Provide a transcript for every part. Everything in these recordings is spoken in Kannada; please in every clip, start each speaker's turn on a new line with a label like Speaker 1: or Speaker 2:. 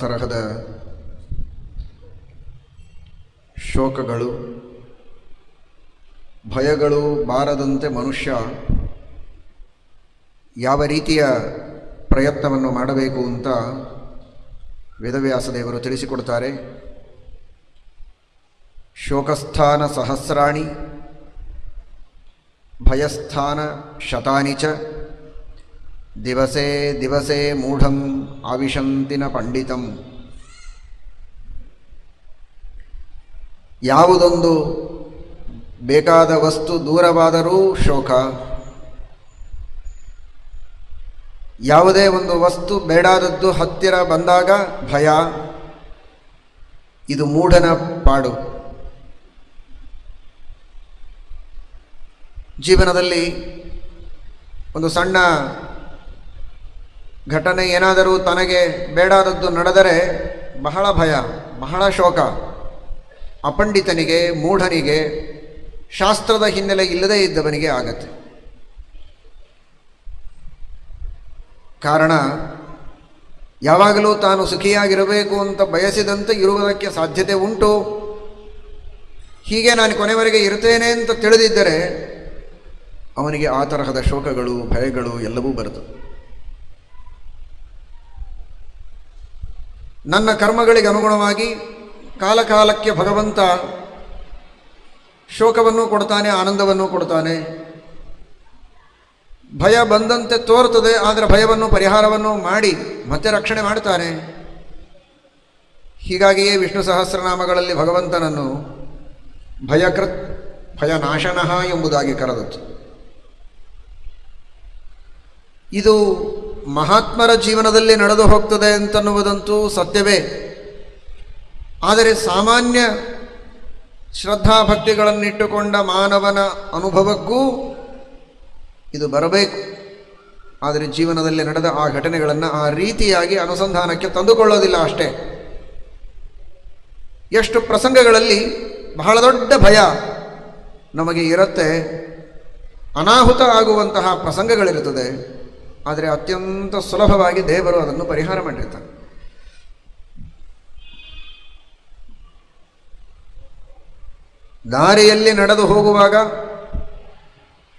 Speaker 1: ತರಹದ ಶೋಕಗಳು, ಭಯಗಳು ಬಾರದಂತೆ ಮನುಷ್ಯ ಯಾವ ರೀತಿಯ ಪ್ರಯತ್ನವನ್ನು ಮಾಡಬೇಕು ಅಂತ ವೇದವ್ಯಾಸ ದೇವರು ತಿಳಿಸಿಕೊಡ್ತಾರೆ. ಶೋಕಸ್ಥಾನ ಸಹಸ್ರಾಣಿ, ಭಯಸ್ಥಾನ ಶತಾನಿ ಚ ದಿವಸೇ ದಿವಸೇ ಮೂಢಂ ಆವಿಶಂತಿನ ಪಂಡಿತಂ ಯಾವುದೊಂದು ಬೇಕಾದ ವಸ್ತು ದೂರವಾದರೂ ಶೋಕ. ಯಾವುದೇ ಒಂದು ವಸ್ತು ಬೇಡಾದದ್ದು ಹತ್ತಿರ ಬಂದಾಗ ಭಯ. ಇದು ಮೂಢನ ಪಾಡು. ಜೀವನದಲ್ಲಿ ಒಂದು ಸಣ್ಣ ಘಟನೆ ಏನಾದರೂ ತನಗೆ ಬೇಡಾದದ್ದು ನಡೆದರೆ ಬಹಳ ಭಯ, ಬಹಳ ಶೋಕ. ಅಪಂಡಿತನಿಗೆ, ಮೂಢನಿಗೆ, ಶಾಸ್ತ್ರದ ಹಿನ್ನೆಲೆ ಇಲ್ಲದೇ ಇದ್ದವನಿಗೆ ಆಗತ್ತೆ. ಕಾರಣ, ಯಾವಾಗಲೂ ತಾನು ಸುಖಿಯಾಗಿರಬೇಕು ಅಂತ ಬಯಸಿದಂತೆ ಇರುವುದಕ್ಕೆ ಸಾಧ್ಯತೆ ಉಂಟು. ಹೀಗೆ ನಾನು ಕೊನೆವರೆಗೆ ಇರುತ್ತೇನೆ ಅಂತ ತಿಳಿದಿದ್ದರೆ ಅವನಿಗೆ ಆ ತರಹದ ಶೋಕಗಳು, ಭಯಗಳು ಎಲ್ಲವೂ ಬರುತ್ತದೆ ನನ್ನ ಕರ್ಮಗಳಿಗೆ ಅನುಗುಣವಾಗಿ ಕಾಲಕಾಲಕ್ಕೆ ಭಗವಂತ ಶೋಕವನ್ನು ಕೊಡ್ತಾನೆ, ಆನಂದವನ್ನು ಕೊಡ್ತಾನೆ. ಭಯ ಬಂದಂತೆ ತೋರುತ್ತದೆ, ಆದರೆ ಭಯವನ್ನು, ಪರಿಹಾರವನ್ನು ಮಾಡಿ ಮತ್ತೆ ರಕ್ಷಣೆ ಮಾಡ್ತಾನೆ. ಹೀಗಾಗಿಯೇ ವಿಷ್ಣು ಸಹಸ್ರನಾಮಗಳಲ್ಲಿ ಭಗವಂತನನ್ನು ಭಯಕೃತ್ ಭಯನಾಶನಃ ಎಂಬುದಾಗಿ ಕರೆದತ್ತು ಇದು ಮಹಾತ್ಮರ ಜೀವನದಲ್ಲಿ ನಡೆದು ಹೋಗ್ತದೆ ಅಂತನ್ನುವುದಂತೂ ಸತ್ಯವೇ. ಆದರೆ ಸಾಮಾನ್ಯ ಶ್ರದ್ಧಾಭಕ್ತಿಗಳನ್ನಿಟ್ಟುಕೊಂಡ ಮಾನವನ ಅನುಭವಕ್ಕೂ ಇದು ಬರಬೇಕು. ಆದರೆ ಜೀವನದಲ್ಲಿ ನಡೆದ ಆ ಘಟನೆಗಳನ್ನು ಆ ರೀತಿಯಾಗಿ ಅನುಸಂಧಾನಕ್ಕೆ ತಂದುಕೊಳ್ಳೋದಿಲ್ಲ ಅಷ್ಟೇ. ಎಷ್ಟು ಪ್ರಸಂಗಗಳಲ್ಲಿ ಬಹಳ ದೊಡ್ಡ ಭಯ ನಮಗೆ ಇರುತ್ತೆ. ಅನಾಹುತ ಆಗುವಂತಹ ಪ್ರಸಂಗಗಳಿರುತ್ತದೆ. ಆದರೆ ಅತ್ಯಂತ ಸುಲಭವಾಗಿ ದೇವರು ಅದನ್ನು ಪರಿಹಾರ ಮಾಡಿರ್ತಾನೆ. ದಾರಿಯಲ್ಲಿ ನಡೆದು ಹೋಗುವಾಗ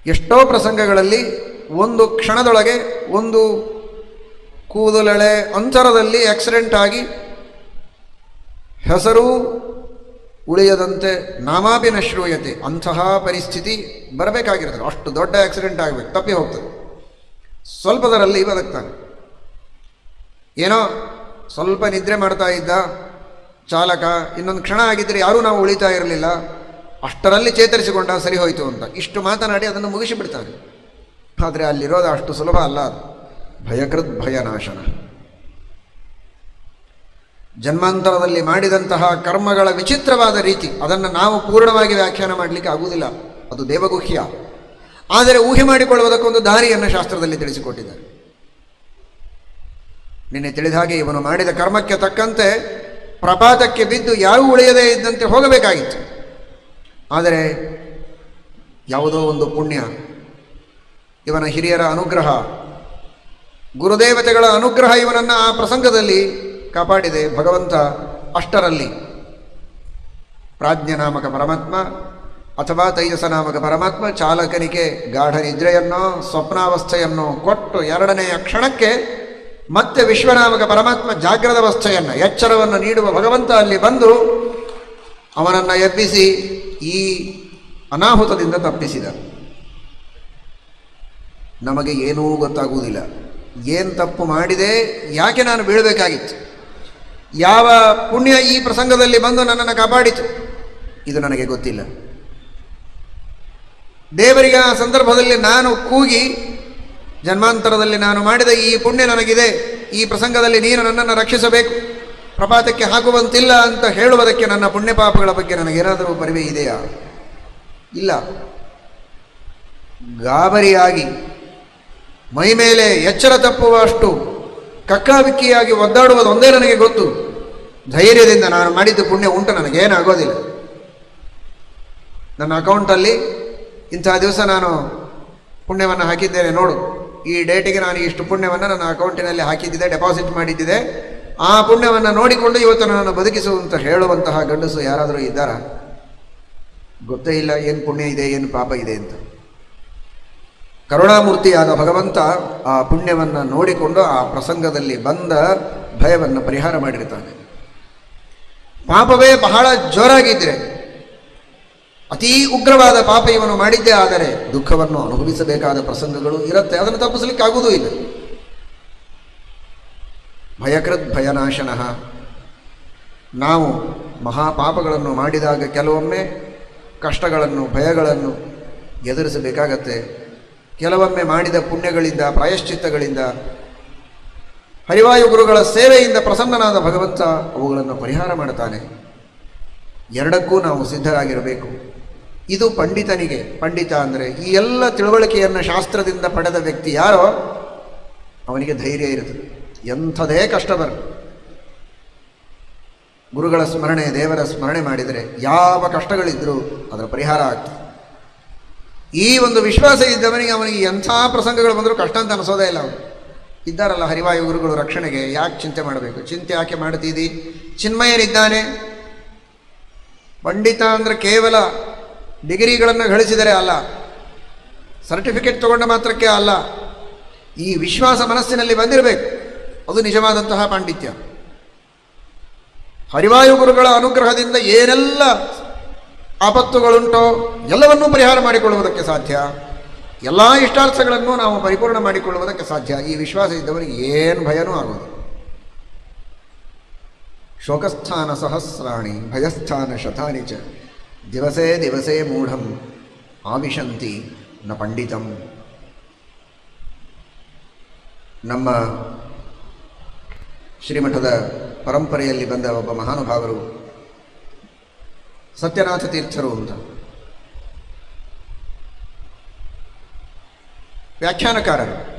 Speaker 1: ಎಷ್ಟೋ ಪ್ರಸಂಗಗಳಲ್ಲಿ ಒಂದು ಕ್ಷಣದೊಳಗೆ ಒಂದು ಕೂದಲೆಳೆ ಅಂತರದಲ್ಲಿ ಆಕ್ಸಿಡೆಂಟ್ ಆಗಿ ಹೆಸರು ಉಳಿಯದಂತೆ ನಾಮಾಪಿನ ಶ್ರೂಯತೆ ಅಂತಹ ಪರಿಸ್ಥಿತಿ ಬರಬೇಕಾಗಿರ್ತದೆ ಅಷ್ಟು ದೊಡ್ಡ ಆಕ್ಸಿಡೆಂಟ್ ಆಗಬೇಕು, ತಪ್ಪಿ ಹೋಗ್ತದೆ. ಸ್ವಲ್ಪದರಲ್ಲಿ ಬದುಕ್ತಾನೆ. ಏನೋ ಸ್ವಲ್ಪ ನಿದ್ರೆ ಮಾಡ್ತಾ ಇದ್ದ ಚಾಲಕ ಇನ್ನೊಂದು ಕ್ಷಣ ಆಗಿದ್ದರೆ ಯಾರೂ ನಾವು ಉಳಿತಾ ಇರಲಿಲ್ಲ. ಅಷ್ಟರಲ್ಲಿ ಚೇತರಿಸಿಕೊಂಡ ಸರಿ ಹೋಯಿತು ಅಂತ. ಇಷ್ಟು ಮಾತನಾಡಿ ಅದನ್ನು ಮುಗಿಸಿಬಿಡ್ತಾನೆ. ಆದರೆ ಅಲ್ಲಿರೋದು ಅಷ್ಟು ಸುಲಭ ಅಲ್ಲ ಅದು. ಭಯಕೃತ್ ಭಯನಾಶನ. ಜನ್ಮಾಂತರದಲ್ಲಿ ಮಾಡಿದಂತಹ ಕರ್ಮಗಳ ವಿಚಿತ್ರವಾದ ರೀತಿ ಅದನ್ನು ನಾವು ಪೂರ್ಣವಾಗಿ ವ್ಯಾಖ್ಯಾನ ಮಾಡಲಿಕ್ಕೆ ಆಗುವುದಿಲ್ಲ. ಅದು ದೇವಗುಹ್ಯ. ಆದರೆ ಊಹೆ ಮಾಡಿಕೊಳ್ಳುವುದಕ್ಕೊಂದು ದಾರಿಯನ್ನು ಶಾಸ್ತ್ರದಲ್ಲಿ ತಿಳಿಸಿಕೊಟ್ಟಿದ್ದಾರೆ. ನಿನ್ನೆ ತಿಳಿದ ಹಾಗೆ ಇವನು ಮಾಡಿದ ಕರ್ಮಕ್ಕೆ ತಕ್ಕಂತೆ ಪ್ರಪಾತಕ್ಕೆ ಬಿದ್ದು ಯಾರೂ ಉಳಿಯದೇ ಇದ್ದಂತೆ ಹೋಗಬೇಕಾಗಿತ್ತು. ಆದರೆ ಯಾವುದೋ ಒಂದು ಪುಣ್ಯ, ಇವನ ಹಿರಿಯರ ಅನುಗ್ರಹ, ಗುರುದೇವತೆಗಳ ಅನುಗ್ರಹ ಇವನನ್ನು ಆ ಪ್ರಸಂಗದಲ್ಲಿ ಕಾಪಾಡಿದೆ ಭಗವಂತ ಅಷ್ಟರಲ್ಲಿ. ಪ್ರಾಜ್ಞನಾಮಕ ಪರಮಾತ್ಮ ಅಥವಾ ತೈಜಸ ನಾಮಕ ಪರಮಾತ್ಮ ಚಾಲಕನಿಗೆ ಗಾಢ ನಿದ್ರೆಯನ್ನೋ, ಸ್ವಪ್ನಾವಸ್ಥೆಯನ್ನು ಕೊಟ್ಟು ಎರಡನೆಯ ಕ್ಷಣಕ್ಕೆ ಮತ್ತೆ ವಿಶ್ವನಾಮಕ ಪರಮಾತ್ಮ ಜಾಗ್ರದವಸ್ಥೆಯನ್ನು ಎಚ್ಚರವನ್ನು ನೀಡುವ ಭಗವಂತ ಅಲ್ಲಿ ಬಂದು ಅವನನ್ನು ಎಬ್ಬಿಸಿ ಈ ಅನಾಹುತದಿಂದ ತಪ್ಪಿಸಿದ ನಮಗೆ ಏನೂ ಗೊತ್ತಾಗುವುದಿಲ್ಲ. ಏನು ತಪ್ಪು ಮಾಡಿದೆ, ಯಾಕೆ ನಾನು ಬೀಳಬೇಕಾಗಿತ್ತು? ಯಾವ ಪುಣ್ಯ ಈ ಪ್ರಸಂಗದಲ್ಲಿ ಬಂದು ನನ್ನನ್ನು ಕಾಪಾಡಿತು? ಇದು ನನಗೆ ಗೊತ್ತಿಲ್ಲ. ದೇವರಿಗೆ ಆ ಸಂದರ್ಭದಲ್ಲಿ ನಾನು ಕೂಗಿ ಜನ್ಮಾಂತರದಲ್ಲಿ ನಾನು ಮಾಡಿದ ಈ ಪುಣ್ಯ ನನಗಿದೆ. ಈ ಪ್ರಸಂಗದಲ್ಲಿ ನೀನು ನನ್ನನ್ನು ರಕ್ಷಿಸಬೇಕು. ಪ್ರಪಾತಕ್ಕೆ ಹಾಕುವಂತಿಲ್ಲ ಅಂತ ಹೇಳುವುದಕ್ಕೆ ನನ್ನ ಪುಣ್ಯ ಪಾಪಗಳ ಬಗ್ಗೆ ನನಗೇನಾದರೂ ಪರಿವೆ ಇದೆಯಾ? ಇಲ್ಲ. ಗಾಬರಿಯಾಗಿ ಮೈ ಮೇಲೆ ಎಚ್ಚರ ತಪ್ಪುವಷ್ಟು ಕಕ್ಕಾಬಿಕ್ಕಿಯಾಗಿ ಒದ್ದಾಡುವುದು ಒಂದೇ ನನಗೆ ಗೊತ್ತು. ಧೈರ್ಯದಿಂದ ನಾನು ಮಾಡಿದ್ದು ಪುಣ್ಯ ಉಂಟು, ನನಗೇನಾಗೋದಿಲ್ಲ. ನನ್ನ ಅಕೌಂಟಲ್ಲಿ ಇಂಥ ದಿವಸ ನಾನು ಪುಣ್ಯವನ್ನು ಹಾಕಿದ್ದೇನೆ, ನೋಡು. ಈ ಡೇಟಿಗೆ ನಾನು ಇಷ್ಟು ಪುಣ್ಯವನ್ನು ನನ್ನ ಅಕೌಂಟಿನಲ್ಲಿ ಹಾಕಿದ್ದಿದೆ, ಡೆಪಾಸಿಟ್ ಮಾಡಿದ್ದಿದೆ. ಆ ಪುಣ್ಯವನ್ನು ನೋಡಿಕೊಂಡು ಇವತ್ತು ನನ್ನನ್ನು ಬದುಕಿಸು ಅಂತ ಹೇಳುವಂತಹ ಗಂಡಸು ಯಾರಾದರೂ ಇದ್ದಾರಾ? ಗೊತ್ತೇ ಇಲ್ಲ, ಏನು ಪುಣ್ಯ ಇದೆ, ಏನು ಪಾಪ ಇದೆ ಅಂತ. ಕರುಣಾಮೂರ್ತಿಯಾದ ಭಗವಂತ ಆ ಪುಣ್ಯವನ್ನು ನೋಡಿಕೊಂಡು ಆ ಪ್ರಸಂಗದಲ್ಲಿ ಬಂದ ಭಯವನ್ನು ಪರಿಹಾರ ಮಾಡಿರ್ತಾನೆ. ಪಾಪವೇ ಬಹಳ ಜೋರಾಗಿದ್ದರೆ ಅತೀ ಉಗ್ರವಾದ ಪಾಪ ಇವನು ಮಾಡಿದ್ದೇ, ಆದರೆ ದುಃಖವನ್ನು ಅನುಭವಿಸಬೇಕಾದ ಪ್ರಸಂಗಗಳು ಇರುತ್ತೆ. ಅದನ್ನು ತಪ್ಪಿಸಲಿಕ್ಕೆ ಆಗುವುದೂ ಇಲ್ಲ. ಭಯಕೃತ್ ಭಯನಾಶನ. ನಾವು ಮಹಾಪಾಪಗಳನ್ನು ಮಾಡಿದಾಗ ಕೆಲವೊಮ್ಮೆ ಕಷ್ಟಗಳನ್ನು, ಭಯಗಳನ್ನು ಎದುರಿಸಬೇಕಾಗತ್ತೆ. ಕೆಲವೊಮ್ಮೆ ಮಾಡಿದ ಪುಣ್ಯಗಳಿಂದ, ಪ್ರಾಯಶ್ಚಿತ್ತಗಳಿಂದ ಹರಿವಾಯು ಗುರುಗಳ ಸೇವೆಯಿಂದ ಪ್ರಸನ್ನನಾದ ಭಗವಂತ ಅವುಗಳನ್ನು ಪರಿಹಾರ ಮಾಡುತ್ತಾನೆ. ಎರಡಕ್ಕೂ ನಾವು ಸಿದ್ಧರಾಗಿರಬೇಕು. ಇದು ಪಂಡಿತನಿಗೆ, ಪಂಡಿತ ಅಂದರೆ ಈ ಎಲ್ಲ ತಿಳುವಳಿಕೆಯನ್ನು ಶಾಸ್ತ್ರದಿಂದ ಪಡೆದ ವ್ಯಕ್ತಿ ಯಾರೋ? ಅವನಿಗೆ ಧೈರ್ಯ ಇರುತ್ತದೆ. ಎಂಥದೇ ಕಷ್ಟ ಬರ ಗುರುಗಳ ಸ್ಮರಣೆ, ದೇವರ ಸ್ಮರಣೆ ಮಾಡಿದರೆ ಯಾವ ಕಷ್ಟಗಳಿದ್ದರೂ ಅದರ ಪರಿಹಾರ ಆಗ್ತದೆ. ಈ ಒಂದು ವಿಶ್ವಾಸ ಇದ್ದವನಿಗೆ ಅವನಿಗೆ ಎಂಥ ಪ್ರಸಂಗಗಳು ಬಂದರೂ ಕಷ್ಟ ಅಂತ ಅನಿಸೋದೇ ಇಲ್ಲ ಅವನು. ಇದ್ದಾರಲ್ಲ ಹರಿವಾಯು ಗುರುಗಳು ರಕ್ಷಣೆಗೆ ಯಾಕೆ ಚಿಂತೆ ಮಾಡಬೇಕು? ಚಿಂತೆ ಯಾಕೆ ಮಾಡ್ತೀದಿ? ಚಿನ್ಮಯನಿದ್ದಾನೆ. ಪಂಡಿತ ಅಂದರೆ ಕೇವಲ ಡಿಗ್ರಿಗಳನ್ನು ಗಳಿಸಿದರೆ ಅಲ್ಲ, ಸರ್ಟಿಫಿಕೇಟ್ ತಗೊಂಡ ಮಾತ್ರಕ್ಕೆ ಅಲ್ಲ, ಈ ವಿಶ್ವಾಸ ಮನಸ್ಸಿನಲ್ಲಿ ಬಂದಿರಬೇಕು. ಅದು ನಿಜವಾದಂತಹ ಪಾಂಡಿತ್ಯ. ಹರಿವಾಯು ಗುರುಗಳ ಅನುಗ್ರಹದಿಂದ ಏನೆಲ್ಲ ಆಪತ್ತುಗಳುಂಟೋ ಎಲ್ಲವನ್ನೂ ಪರಿಹಾರ ಮಾಡಿಕೊಳ್ಳುವುದಕ್ಕೆ ಸಾಧ್ಯ. ಎಲ್ಲ ಇಷ್ಟಾರ್ಥಗಳನ್ನು ನಾವು ಪರಿಪೂರ್ಣ ಮಾಡಿಕೊಳ್ಳುವುದಕ್ಕೆ ಸಾಧ್ಯ. ಈ ವಿಶ್ವಾಸ ಇದ್ದವರಿಗೆ ಏನು ಭಯನೂ ಆಗೋದು. ಶೋಕಸ್ಥಾನ ಸಹಸ್ರಾಣಿ ಭಯಸ್ಥಾನ ಶತಾನಿ ಚ ದಿವಸೇ ದಿವಸೇ ಮೂಢಂ ಆವಿಶಂತಿ ನ ಪಂಡಿತಂ ನಮ್ಮ ಶ್ರೀಮಠದ ಪರಂಪರೆಯಲ್ಲಿ ಬಂದ ಒಬ್ಬ ಮಹಾನುಭಾವರು, ಸತ್ಯನಾಥ ತೀರ್ಥರು ಅಂತ. ವ್ಯಾಖ್ಯಾನಕಾರರು,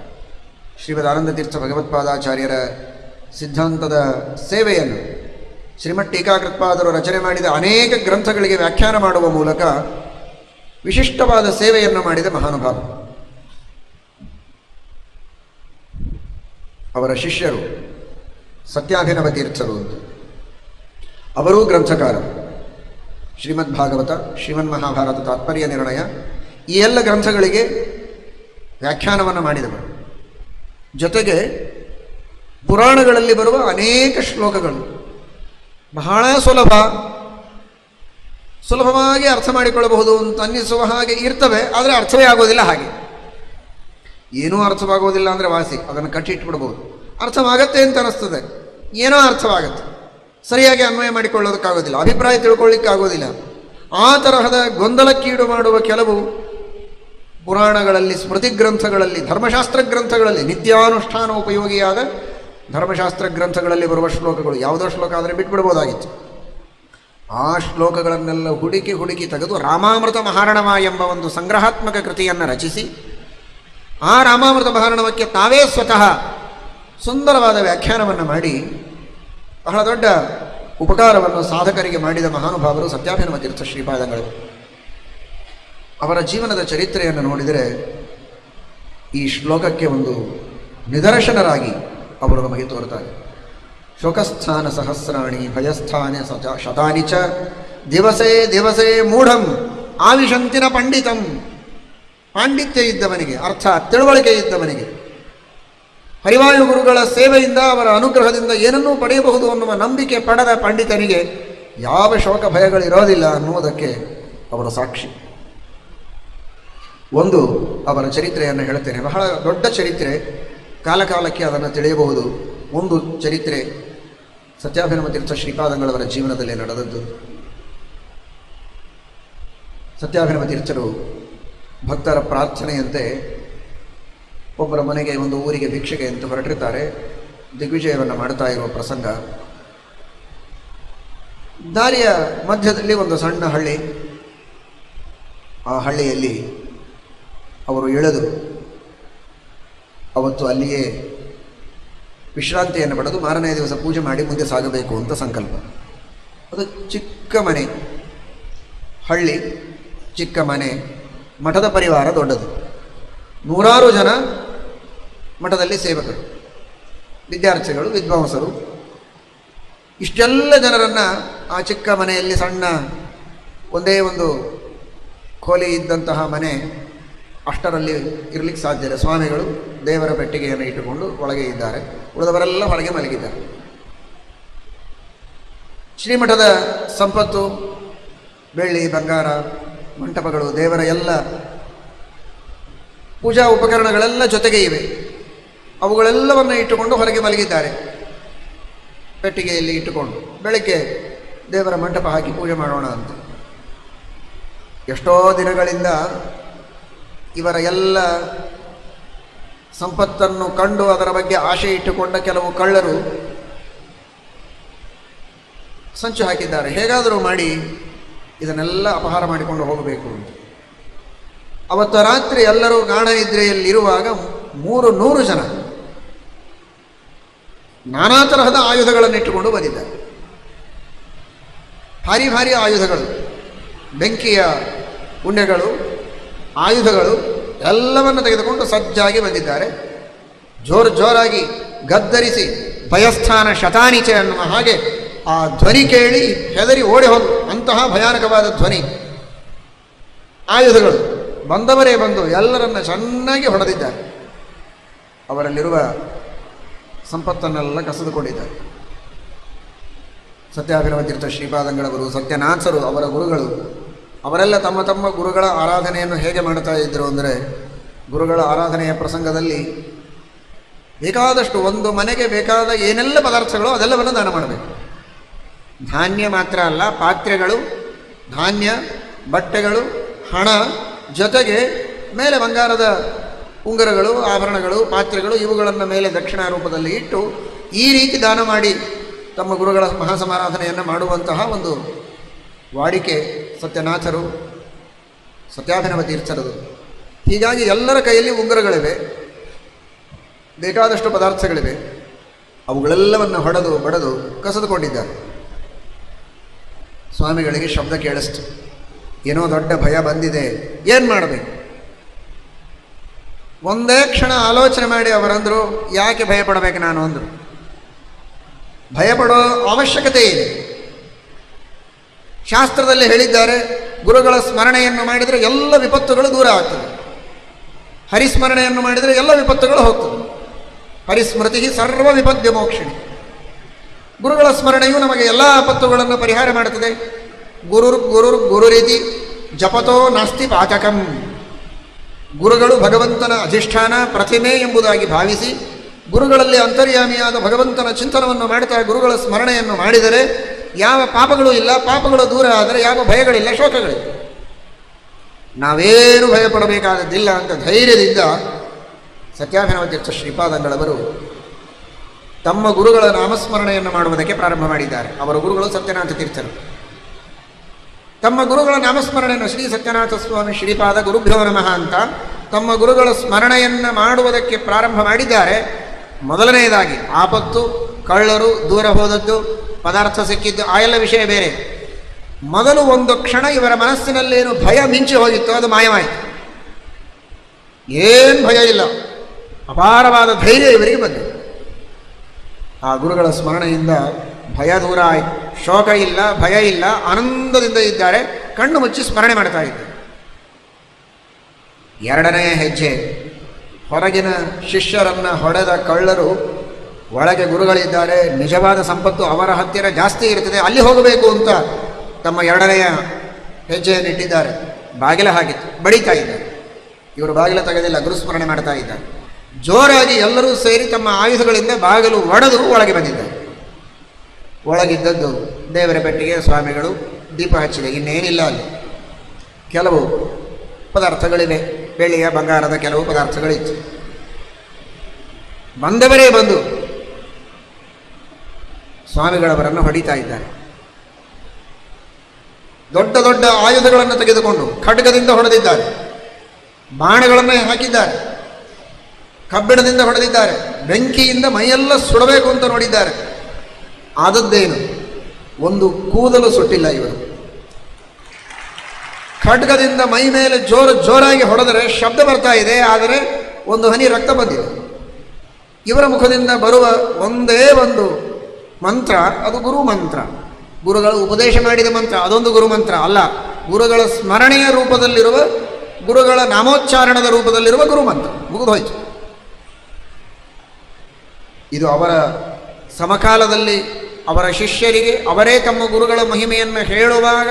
Speaker 1: ಶ್ರೀಮದ್ ಆನಂದ ತೀರ್ಥ ಭಗವತ್ಪಾದಾಚಾರ್ಯರ ಸಿದ್ಧಾಂತದ ಸೇವೆಯನ್ನು ಶ್ರೀಮಠ್ ಟೀಕಾಕೃತ್ಪಾದರು ರಚನೆ ಮಾಡಿದ ಅನೇಕ ಗ್ರಂಥಗಳಿಗೆ ವ್ಯಾಖ್ಯಾನ ಮಾಡುವ ಮೂಲಕ ವಿಶಿಷ್ಟವಾದ ಸೇವೆಯನ್ನು ಮಾಡಿದ ಮಹಾನುಭಾವ ಅವರ ಶಿಷ್ಯರು, ಸತ್ಯಾಭಿನವ ತೀರ್ಥರು ಅಂತ. ಅವರೂ ಗ್ರಂಥಕಾರ. ಶ್ರೀಮದ್ ಭಾಗವತ, ಶ್ರೀಮನ್ ಮಹಾಭಾರತ ತಾತ್ಪರ್ಯ ನಿರ್ಣಯ, ಈ ಎಲ್ಲ ಗ್ರಂಥಗಳಿಗೆ ವ್ಯಾಖ್ಯಾನವನ್ನು ಮಾಡಿದವರು. ಜೊತೆಗೆ ಪುರಾಣಗಳಲ್ಲಿ ಬರುವ ಅನೇಕ ಶ್ಲೋಕಗಳು. ಬಹಳ ಸುಲಭ. ಸುಲಭವಾಗಿ ಅರ್ಥ ಮಾಡಿಕೊಳ್ಳಬಹುದು ಅಂತ ಅನ್ನಿಸುವ ಹಾಗೆ ಇರ್ತವೆ, ಆದರೆ ಅರ್ಥವೇ ಆಗೋದಿಲ್ಲ ಹಾಗೆ. ಏನೂ ಅರ್ಥವಾಗೋದಿಲ್ಲ ಅಂದರೆ ವಾಸಿ, ಅದನ್ನು ಕಟ್ಟಿಟ್ಬಿಡ್ಬೋದು. ಅರ್ಥವಾಗತ್ತೆ ಅಂತ ಅನ್ನಿಸ್ತದೆ ಏನೋ ಅರ್ಥವಾಗತ್ತೆ. ಸರಿಯಾಗಿ ಅನ್ವಯ ಮಾಡಿಕೊಳ್ಳೋದಕ್ಕಾಗೋದಿಲ್ಲ, ಅಭಿಪ್ರಾಯ ತಿಳ್ಕೊಳ್ಳಿಕ್ಕಾಗೋದಿಲ್ಲ. ಆ ತರಹದ ಗೊಂದಲಕ್ಕೀಡು ಮಾಡುವ ಕೆಲವು ಪುರಾಣಗಳಲ್ಲಿ ಸ್ಮೃತಿ ಗ್ರಂಥಗಳಲ್ಲಿ ಧರ್ಮಶಾಸ್ತ್ರ ಗ್ರಂಥಗಳಲ್ಲಿ ನಿತ್ಯಾನುಷ್ಠಾನ ಉಪಯೋಗಿಯಾದ ಧರ್ಮಶಾಸ್ತ್ರ ಗ್ರಂಥಗಳಲ್ಲಿ ಬರುವ ಶ್ಲೋಕಗಳು ಯಾವುದೋ ಶ್ಲೋಕ ಆದರೆ ಬಿಟ್ಬಿಡ್ಬೋದಾಗಿತ್ತು. ಆ ಶ್ಲೋಕಗಳನ್ನೆಲ್ಲ ಹುಡುಕಿ ಹುಡುಕಿ ತೆಗೆದು ರಾಮಾಮೃತ ಮಹಾರಣವ ಎಂಬ ಒಂದು ಸಂಗ್ರಹಾತ್ಮಕ ಕೃತಿಯನ್ನು ರಚಿಸಿ, ಆ ರಾಮಾಮೃತ ಮಹಾರಣವಕ್ಕೆ ತಾವೇ ಸ್ವತಃ ಸುಂದರವಾದ ವ್ಯಾಖ್ಯಾನವನ್ನು ಮಾಡಿ, ಬಹಳ ದೊಡ್ಡ ಉಪಕಾರವನ್ನು ಸಾಧಕರಿಗೆ ಮಾಡಿದ ಮಹಾನುಭಾವರು ಸತ್ಯಾಭಿನವ ತೀರ್ಥ ಶ್ರೀಪಾದಗಳು. ಅವರ ಜೀವನದ ಚರಿತ್ರೆಯನ್ನು ನೋಡಿದರೆ ಈ ಶ್ಲೋಕಕ್ಕೆ ಒಂದು ನಿದರ್ಶನರಾಗಿ ಅವರು ನಮಗೆ ತೋರ್ತಾರೆ ಶೋಕಸ್ಥಾನ ಸಹಸ್ರಾಣಿ ಭಯಸ್ಥಾನ ಸಚ ಶತಾನಿ ಚ ದಿವಸೇ ದಿವಸೇ ಮೂಢಂ ಆವಿಶಂತಿನ ಪಂಡಿತಂ. ಪಾಂಡಿತ್ಯ ಇದ್ದವನಿಗೆ, ಅರ್ಥ ತಿಳುವಳಿಕೆ ಇದ್ದವನಿಗೆ, ಹರಿವಾಯು ಗುರುಗಳ ಸೇವೆಯಿಂದ ಅವರ ಅನುಗ್ರಹದಿಂದ ಏನನ್ನೂ ಪಡೆಯಬಹುದು ಅನ್ನುವ ನಂಬಿಕೆ ಪಡೆದ ಪಂಡಿತನಿಗೆ ಯಾವ ಶೋಕ ಭಯಗಳಿರೋದಿಲ್ಲ ಅನ್ನುವುದಕ್ಕೆ ಅವರ ಸಾಕ್ಷಿ. ಒಂದು, ಅವರ ಚರಿತ್ರೆಯನ್ನು ಹೇಳ್ತೇನೆ. ಬಹಳ ದೊಡ್ಡ ಚರಿತ್ರೆ. ಕಾಲಕಾಲಕ್ಕೆ ಅದನ್ನು ತಿಳಿಯಬಹುದು. ಒಂದು ಚರಿತ್ರೆ ಸತ್ಯಾಭಿರಮತೀರ್ಥ ಶ್ರೀಪಾದಂಗಳವರ ಜೀವನದಲ್ಲಿ ನಡೆದದ್ದು. ಸತ್ಯಾಭಿರಮತೀರ್ಥರು ಭಕ್ತರ ಪ್ರಾರ್ಥನೆಯಂತೆ ಒಬ್ಬರ ಮನೆಗೆ ಒಂದು ಊರಿಗೆ ಭಿಕ್ಷೆಗೆ ಅಂತ ಹೊರಟಿರ್ತಾರೆ. ದಿಗ್ವಿಜಯವನ್ನು ಮಾಡ್ತಾ ಇರುವ ಪ್ರಸಂಗ. ದಾರಿಯ ಮಧ್ಯದಲ್ಲಿ ಒಂದು ಸಣ್ಣ ಹಳ್ಳಿ. ಆ ಹಳ್ಳಿಯಲ್ಲಿ ಅವರು ಇಳಿದು ಅವತ್ತು ಅಲ್ಲಿಯೇ ವಿಶ್ರಾಂತಿಯನ್ನು ಪಡೆದು ಮಾರನೇ ದಿವಸ ಪೂಜೆ ಮಾಡಿ ಮುಂದೆ ಸಾಗಬೇಕು ಅಂತ ಸಂಕಲ್ಪ. ಅದು ಚಿಕ್ಕ ಮನೆ. ಹಳ್ಳಿ, ಚಿಕ್ಕ ಮನೆ. ಮಠದ ಪರಿವಾರ ದೊಡ್ಡದು. ನೂರಾರು ಜನ ಮಠದಲ್ಲಿ ಸೇವಕರು. ವಿದ್ಯಾರ್ಥಿಗಳು, ವಿದ್ವಾಂಸರು. ಇಷ್ಟೆಲ್ಲ ಜನರನ್ನು ಆ ಚಿಕ್ಕ ಮನೆಯಲ್ಲಿ ಸಣ್ಣ ಒಂದೇ ಒಂದು ಕೋಲಿ ಇದ್ದಂತಹ ಮನೆ ಅಷ್ಟರಲ್ಲಿ ಇರಲಿಕ್ಕೆ ಸಾಧ್ಯ ಇಲ್ಲ. ಸ್ವಾಮಿಗಳು ದೇವರ ಪೆಟ್ಟಿಗೆಯನ್ನು ಇಟ್ಟುಕೊಂಡು ಒಳಗೆ ಇದ್ದಾರೆ. ಉಳಿದವರೆಲ್ಲ ಹೊರಗೆ ಮಲಗಿದ್ದಾರೆ. ಶ್ರೀಮಠದ ಸಂಪತ್ತು, ಬೆಳ್ಳಿ, ಬಂಗಾರ, ಮಂಟಪಗಳು, ದೇವರ ಎಲ್ಲ ಪೂಜಾ ಉಪಕರಣಗಳೆಲ್ಲ ಜೊತೆಗೆ ಇವೆ. ಅವುಗಳೆಲ್ಲವನ್ನು ಇಟ್ಟುಕೊಂಡು ಹೊರಗೆ ಮಲಗಿದ್ದಾರೆ. ಪೆಟ್ಟಿಗೆಯಲ್ಲಿ ಇಟ್ಟುಕೊಂಡು ಬೆಳಗ್ಗೆ ದೇವರ ಮಂಟಪ ಹಾಕಿ ಪೂಜೆ ಮಾಡೋಣ ಅಂತ. ಎಷ್ಟೋ ದಿನಗಳಿಂದ ಇವರ ಎಲ್ಲ ಸಂಪತ್ತನ್ನು ಕಂಡು ಅದರ ಬಗ್ಗೆ ಆಶೆ ಇಟ್ಟುಕೊಂಡ ಕೆಲವು ಕಳ್ಳರು ಸಂಚು ಹಾಕಿದ್ದಾರೆ. ಹೇಗಾದರೂ ಮಾಡಿ ಇದನ್ನೆಲ್ಲ ಅಪಹಾರ ಮಾಡಿಕೊಂಡು ಹೋಗಬೇಕು ಅಂತ. ಅವತ್ತು ರಾತ್ರಿ ಎಲ್ಲರೂ ಗಾಢನಿದ್ರೆಯಲ್ಲಿರುವಾಗ ಮೂರು ನೂರು ಜನ ನಾನಾ ತರಹದ ಆಯುಧಗಳನ್ನು ಇಟ್ಟುಕೊಂಡು ಬಂದಿದ್ದಾರೆ. ಭಾರಿ ಭಾರಿ ಆಯುಧಗಳು, ಬೆಂಕಿಯ ಉಂಡೆಗಳು, ಆಯುಧಗಳು ಎಲ್ಲವನ್ನು ತೆಗೆದುಕೊಂಡು ಸಜ್ಜಾಗಿ ಬಂದಿದ್ದಾರೆ. ಜೋರು ಜೋರಾಗಿ ಗದ್ದರಿಸಿ ಭಯಸ್ಥಾನ ಶತಾನಿಚೆ ಅನ್ನುವ ಹಾಗೆ ಆ ಧ್ವನಿ ಕೇಳಿ ಹೆದರಿ ಓಡಿ ಹೋದು ಅಂತಹ ಭಯಾನಕವಾದ ಧ್ವನಿ. ಆಯುಧಗಳು ಬಂದವರೇ ಬಂದು ಎಲ್ಲರನ್ನ ಚೆನ್ನಾಗಿ ಹೊಡೆದಿದ್ದಾರೆ. ಅವರಲ್ಲಿರುವ ಸಂಪತ್ತನ್ನೆಲ್ಲ ಕಸಿದುಕೊಂಡಿದ್ದಾರೆ. ಸತ್ಯಾಭಿರವ ತೀರ್ಥ ಶ್ರೀಪಾದಂಗಳವರು, ಸತ್ಯನಾಥರು ಅವರ ಗುರುಗಳು ಅವರೆಲ್ಲ ತಮ್ಮ ತಮ್ಮ ಗುರುಗಳ ಆರಾಧನೆಯನ್ನು ಹೇಗೆ ಮಾಡ್ತಾ ಇದ್ದರು ಅಂದರೆ, ಗುರುಗಳ ಆರಾಧನೆಯ ಪ್ರಸಂಗದಲ್ಲಿ ಬೇಕಾದಷ್ಟು ಒಂದು ಮನೆಗೆ ಬೇಕಾದ ಏನೆಲ್ಲ ಪದಾರ್ಥಗಳು ಅದೆಲ್ಲವನ್ನು ದಾನ ಮಾಡಬೇಕು. ಧಾನ್ಯ ಮಾತ್ರ ಅಲ್ಲ, ಪಾತ್ರೆಗಳು, ಧಾನ್ಯ, ಬಟ್ಟೆಗಳು, ಹಣ, ಜೊತೆಗೆ ಮೇಲೆ ಬಂಗಾರದ ಉಂಗರಗಳು, ಆಭರಣಗಳು, ಪಾತ್ರೆಗಳು, ಇವುಗಳನ್ನು ಮೇಲೆ ದಕ್ಷಿಣ ರೂಪದಲ್ಲಿ ಇಟ್ಟು ಈ ರೀತಿ ದಾನ ಮಾಡಿ ತಮ್ಮ ಗುರುಗಳ ಮಹಾಸಮಾರಾಧನೆಯನ್ನು ಮಾಡುವಂತಹ ಒಂದು ವಾಡಿಕೆ ಸತ್ಯನಾಥರು ಸತ್ಯಾಭಿನವ ತೀರ್ಥರದು. ಹೀಗಾಗಿ ಎಲ್ಲರ ಕೈಯಲ್ಲಿ ಉಂಗುರಗಳಿವೆ, ಬೇಕಾದಷ್ಟು ಪದಾರ್ಥಗಳಿವೆ. ಅವುಗಳೆಲ್ಲವನ್ನು ಹೊಡೆದು, ಬಡದು, ಕಸಿದುಕೊಂಡಿದ್ದಾರೆ. ಸ್ವಾಮಿಗಳಿಗೆ ಶಬ್ದ ಕೇಳಿಸ್ತು ಏನೋ ದೊಡ್ಡ ಭಯ ಬಂದಿದೆ. ಏನು ಮಾಡಬೇಕು? ಒಂದೇ ಕ್ಷಣ ಆಲೋಚನೆ ಮಾಡಿ ಅವರಂದರು, ಯಾಕೆ ಭಯಪಡಬೇಕು ನಾನು ಅಂದರು. ಭಯಪಡೋ ಅವಶ್ಯಕತೆ ಇದೆ. ಶಾಸ್ತ್ರದಲ್ಲಿ ಹೇಳಿದ್ದಾರೆ, ಗುರುಗಳ ಸ್ಮರಣೆಯನ್ನು ಮಾಡಿದರೆ ಎಲ್ಲ ವಿಪತ್ತುಗಳು ದೂರ ಆಗ್ತದೆ. ಹರಿಸ್ಮರಣೆಯನ್ನು ಮಾಡಿದರೆ ಎಲ್ಲ ವಿಪತ್ತುಗಳು ಹೋಗ್ತದೆ. ಹರಿಸ್ಮೃತಿ ಸರ್ವ ವಿಪದ್ಯ ಮೋಕ್ಷಿಣಿ. ಗುರುಗಳ ಸ್ಮರಣೆಯು ನಮಗೆ ಎಲ್ಲ ಆಪತ್ತುಗಳನ್ನು ಪರಿಹಾರ ಮಾಡುತ್ತದೆ. ಗುರುರ್ ಗುರುರ್ ಗುರು ರೀತಿ ಜಪತೋ ನಾಸ್ತಿ ಪಾಚಕಂ. ಗುರುಗಳು ಭಗವಂತನ ಅಧಿಷ್ಠಾನ ಪ್ರತಿಮೆ ಎಂಬುದಾಗಿ ಭಾವಿಸಿ, ಗುರುಗಳಲ್ಲಿ ಅಂತರ್ಯಾಮಿಯಾದ ಭಗವಂತನ ಚಿಂತನವನ್ನು ಮಾಡ್ತಾ ಗುರುಗಳ ಸ್ಮರಣೆಯನ್ನು ಮಾಡಿದರೆ ಯಾವ ಪಾಪಗಳು ಇಲ್ಲ, ಪಾಪಗಳು ದೂರ ಆದರೆ ಯಾವ ಭಯಗಳಿಲ್ಲ, ಶೋಕಗಳಿಲ್ಲ. ನಾವೇನು ಭಯಪಡಬೇಕಾದದ್ದಿಲ್ಲ ಅಂತ ಧೈರ್ಯದಿಂದ ಸತ್ಯಾಭಿನವ ತೀರ್ಥ ಶ್ರೀಪಾದಂಗಳವರು ತಮ್ಮ ಗುರುಗಳ ನಾಮಸ್ಮರಣೆಯನ್ನು ಮಾಡುವುದಕ್ಕೆ ಪ್ರಾರಂಭ ಮಾಡಿದ್ದಾರೆ. ಅವರ ಗುರುಗಳು ಸತ್ಯನಾಥ ತೀರ್ಥರು. ತಮ್ಮ ಗುರುಗಳ ನಾಮಸ್ಮರಣೆಯನ್ನು ಶ್ರೀ ಸತ್ಯನಾಥ ಸ್ವಾಮಿ ಶ್ರೀಪಾದ ಗುರುಭ್ಯೋ ನಮಃ ಅಂತ ತಮ್ಮ ಗುರುಗಳ ಸ್ಮರಣೆಯನ್ನು ಮಾಡುವುದಕ್ಕೆ ಪ್ರಾರಂಭ ಮಾಡಿದ್ದಾರೆ. ಮೊದಲನೆಯದಾಗಿ ಆಪತ್ತು, ಕಳ್ಳರು, ದೂರ ಹೋದದ್ದು ಪದಾರ್ಥ ಸಿಕ್ಕಿದ್ದು ಆ ಎಲ್ಲ ವಿಷಯ ಬೇರೆ. ಮೊದಲು ಒಂದು ಕ್ಷಣ ಇವರ ಮನಸ್ಸಿನಲ್ಲೇನು ಭಯ ಮಿಂಚಿ ಹೋಗಿತ್ತು ಅದು ಮಾಯವಾಯಿತು. ಏನು ಭಯ ಇಲ್ಲ. ಅಪಾರವಾದ ಧೈರ್ಯ ಇವರಿಗೆ ಬಂದಿದೆ. ಆ ಗುರುಗಳ ಸ್ಮರಣೆಯಿಂದ ಭಯ ದೂರ ಆಯಿತು. ಶೋಕ ಇಲ್ಲ, ಭಯ ಇಲ್ಲ, ಆನಂದದಿಂದ ಇದ್ದಾರೆ. ಕಣ್ಣು ಮುಚ್ಚಿ ಸ್ಮರಣೆ ಮಾಡ್ತಾ ಇದ್ದರು ಎರಡನೇ ಹೆಜ್ಜೆ. ಹೊರಗಿನ ಶಿಷ್ಯರನ್ನು ಹೊಡೆದ ಕಳ್ಳರು ಒಳಗೆ ಗುರುಗಳಿದ್ದಾರೆ. ನಿಜವಾದ ಸಂಪತ್ತು ಅವರ ಹತ್ತಿರ ಜಾಸ್ತಿ ಇರ್ತದೆ ಅಲ್ಲಿ ಹೋಗಬೇಕು ಅಂತ ತಮ್ಮ ಎರಡನೆಯ ಹೆಜ್ಜೆಯನ್ನು ಇಟ್ಟಿದ್ದಾರೆ. ಬಾಗಿಲ ಹಾಕಿತ್ತು ಬಡಿತಾ ಇದ್ದಾರೆ. ಇವರು ಬಾಗಿಲ ತೆಗೆದಿಲ್ಲ, ಗುರುಸ್ಮರಣೆ ಮಾಡ್ತಾ ಇದ್ದಾರೆ. ಜೋರಾಗಿ ಎಲ್ಲರೂ ಸೇರಿ ತಮ್ಮ ಆಯುಧಗಳಿಂದ ಬಾಗಿಲು ಒಡೆದು ಒಳಗೆ ಬಂದಿದ್ದಾರೆ. ಒಳಗಿದ್ದದ್ದು ದೇವರ ಪೆಟ್ಟಿಗೆ ಸ್ವಾಮಿಗಳು, ದೀಪ ಹಚ್ಚಿದೆ. ಇನ್ನೇನಿಲ್ಲ ಅಲ್ಲಿ. ಕೆಲವು ಪದಾರ್ಥಗಳಿವೆ. ಬೆಳ್ಳಿಯ ಬಂಗಾರದ ಕೆಲವು ಪದಾರ್ಥಗಳಿತ್ತು. ಬಂದವರೇ ಬಂದು ಸ್ವಾಮಿಗಳವರನ್ನು ಹೊಡಿತಾ ಇದ್ದಾರೆ. ದೊಡ್ಡ ದೊಡ್ಡ ಆಯುಧಗಳನ್ನು ತೆಗೆದುಕೊಂಡು ಖಡ್ಗದಿಂದ ಹೊಡೆದಿದ್ದಾರೆ. ಬಾಣಗಳನ್ನು ಹಾಕಿದ್ದಾರೆ. ಕಬ್ಬಿಣದಿಂದ ಹೊಡೆದಿದ್ದಾರೆ. ಬೆಂಕಿಯಿಂದ ಮೈಯೆಲ್ಲ ಸುಡಬೇಕು ಅಂತ ನೋಡಿದ್ದಾರೆ. ಆದದ್ದೇನು? ಒಂದು ಕೂದಲು ಸುಟ್ಟಿಲ್ಲ ಇವರು. ಖಡ್ಗದಿಂದ ಮೈ ಮೇಲೆ ಜೋರು ಜೋರಾಗಿ ಹೊಡೆದರೆ ಶಬ್ದ ಬರ್ತಾ ಇದೆ, ಆದರೆ ಒಂದು ಹನಿ ರಕ್ತ ಬಂದಿದೆ. ಇವರ ಮುಖದಿಂದ ಬರುವ ಒಂದೇ ಒಂದು ಮಂತ್ರ, ಅದು ಗುರು ಮಂತ್ರ. ಗುರುಗಳು ಉಪದೇಶ ಮಾಡಿದ ಮಂತ್ರ, ಅದೊಂದು ಗುರು ಮಂತ್ರ ಅಲ್ಲ. ಗುರುಗಳ ಸ್ಮರಣೆಯ ರೂಪದಲ್ಲಿರುವ, ಗುರುಗಳ ನಾಮೋಚ್ಚಾರಣದ ರೂಪದಲ್ಲಿರುವ ಗುರು ಮಂತ್ರ. ಮುಗಿದು ಹೋಯ್ತು. ಇದು ಅವರ ಸಮಕಾಲದಲ್ಲಿ ಅವರ ಶಿಷ್ಯರಿಗೆ, ಅವರೇ ತಮ್ಮ ಗುರುಗಳ ಮಹಿಮೆಯನ್ನು ಹೇಳುವಾಗ